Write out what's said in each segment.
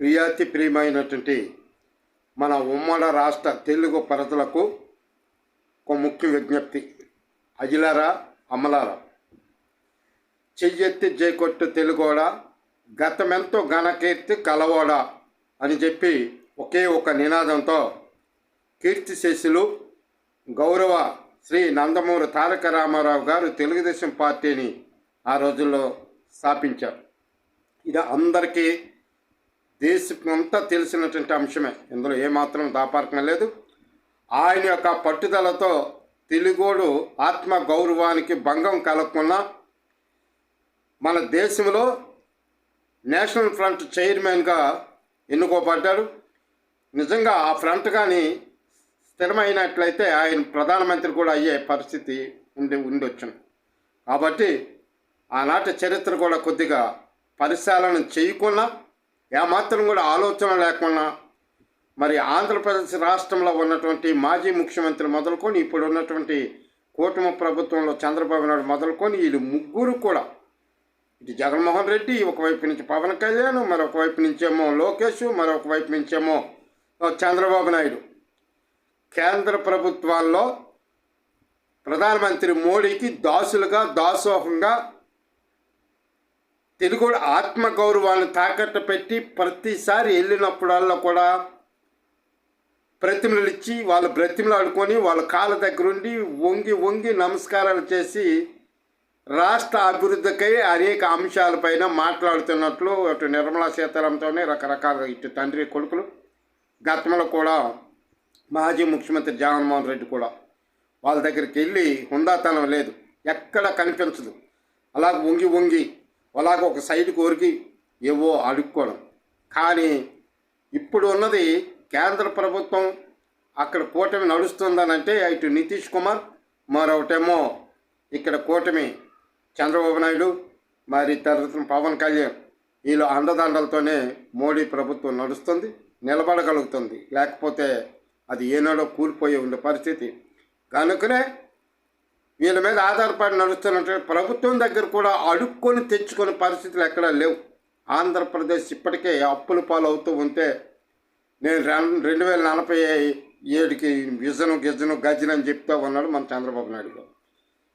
ప్రియాతి ప్రియమైనటువంటి మన ఉమ్మడి రాష్ట్ర తెలుగు ప్రజలకు ఒక ముఖ్య విజ్ఞప్తి. అజిలారా అమలారా చెయ్యెత్తి జైకొట్టు తెలుగోడా గతమెంతో ఘనకీర్తి కలవోడా అని చెప్పి ఒకే ఒక నినాదంతో కీర్తిశేషులు గౌరవ శ్రీ నందమూరి తారక రామారావు గారు తెలుగుదేశం పార్టీని ఆ రోజుల్లో స్థాపించారు. ఇది అందరికీ దేశమంతా తెలిసినటువంటి అంశమే. ఇందులో ఏమాత్రం దాపార్కం లేదు. ఆయన యొక్క పట్టుదలతో తెలుగోడు ఆత్మ గౌరవానికి భంగం కలగకుండా మన దేశంలో నేషనల్ ఫ్రంట్ చైర్మన్గా ఎన్నుకోబడ్డాడు. నిజంగా ఆ ఫ్రంట్ కానీ స్థిరమైనట్లయితే ఆయన ప్రధానమంత్రి కూడా అయ్యే పరిస్థితి ఉండి ఉండొచ్చు కాబట్టి ఆనాటి చరిత్ర కూడా కొద్దిగా పరిశీలన చేయకుండా ఏమాత్రం కూడా ఆలోచన లేకుండా మరి ఆంధ్రప్రదేశ్ రాష్ట్రంలో ఉన్నటువంటి మాజీ ముఖ్యమంత్రి మొదలుకొని ఇప్పుడు ఉన్నటువంటి కూటమి ప్రభుత్వంలో చంద్రబాబు నాయుడు మొదలుకొని వీళ్ళు ముగ్గురు కూడా ఇటు జగన్మోహన్ రెడ్డి ఒకవైపు నుంచి పవన్ కళ్యాణ్ మరొక వైపు నుంచేమో లోకేష్ మరొక వైపు నుంచేమో చంద్రబాబు నాయుడు. కేంద్ర ప్రభుత్వాల్లో ప్రధానమంత్రి మోడీకి దాసులుగా దాసోహంగా తెలుగు ఆత్మగౌరవాన్ని తాకట్టు పెట్టి ప్రతిసారి వెళ్ళినప్పుడల్లా కూడా ప్రతిమలు ఇచ్చి వాళ్ళ ప్రతిమలు ఆడుకొని వాళ్ళ కాళ్ళ దగ్గరుండి వంగి వంగి నమస్కారాలు చేసి రాష్ట్ర అభివృద్ధికై అనేక అంశాలపైన మాట్లాడుతున్నట్లు అటు నిర్మలా సీతారామంతోనే రకరకాల ఇటు తండ్రి కొడుకులు గతంలో కూడా మాజీ ముఖ్యమంత్రి జగన్మోహన్ రెడ్డి కూడా వాళ్ళ దగ్గరికి వెళ్ళి హుందాతనం లేదు. ఎక్కడ కనిపించదు. అలా వంగి వంగి అలాగ ఒక సైడ్ కోరికి ఏవో అడుక్కోవడం. కానీ ఇప్పుడు ఉన్నది కేంద్ర ప్రభుత్వం అక్కడ కూటమి నడుస్తుందనంటే ఇటు నితీష్ కుమార్ మరొకటేమో ఇక్కడ కూటమి చంద్రబాబు నాయుడు మరి తర్వాత పవన్ కళ్యాణ్ వీళ్ళు అండదండలతోనే మోడీ ప్రభుత్వం నడుస్తుంది నిలబడగలుగుతుంది. లేకపోతే అది ఏనాడో కూలిపోయి ఉండే పరిస్థితి. కనుకనే వీళ్ళ మీద ఆధారపడి నడుస్తున్నట్టు ప్రభుత్వం దగ్గర కూడా అడుక్కొని తెచ్చుకునే పరిస్థితులు ఎక్కడా లేవు. ఆంధ్రప్రదేశ్ ఇప్పటికే అప్పుల అవుతూ ఉంటే నేను రెండు రెండు వేల నలభై ఏడుకి విజను గిజను గజను అని చెప్తా ఉన్నాడు మన చంద్రబాబు నాయుడు గారు.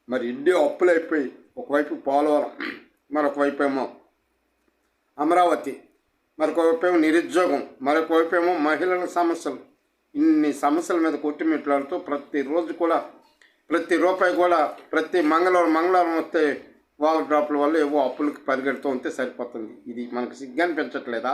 మరి ఇన్ని అప్పులు అయిపోయి ఒకవైపు పోలవరం మరొకవైపు ఏమో అమరావతి మరొకవైపు ఏమో నిరుద్యోగం మరొక వైపు ఏమో మహిళల సమస్యలు. ఇన్ని సమస్యల మీద కొట్టిమిట్లాడుతూ ప్రతిరోజు కూడా ప్రతి రూపాయి కూడా ప్రతి మంగళవారం మంగళవారం వస్తే వాల్ డ్రాప్ల వల్ల ఏవో అప్పులకి పరిగెడుతూ ఉంటే సరిపోతుంది. ఇది మనకు సిగ్గు అనిపించట్లేదా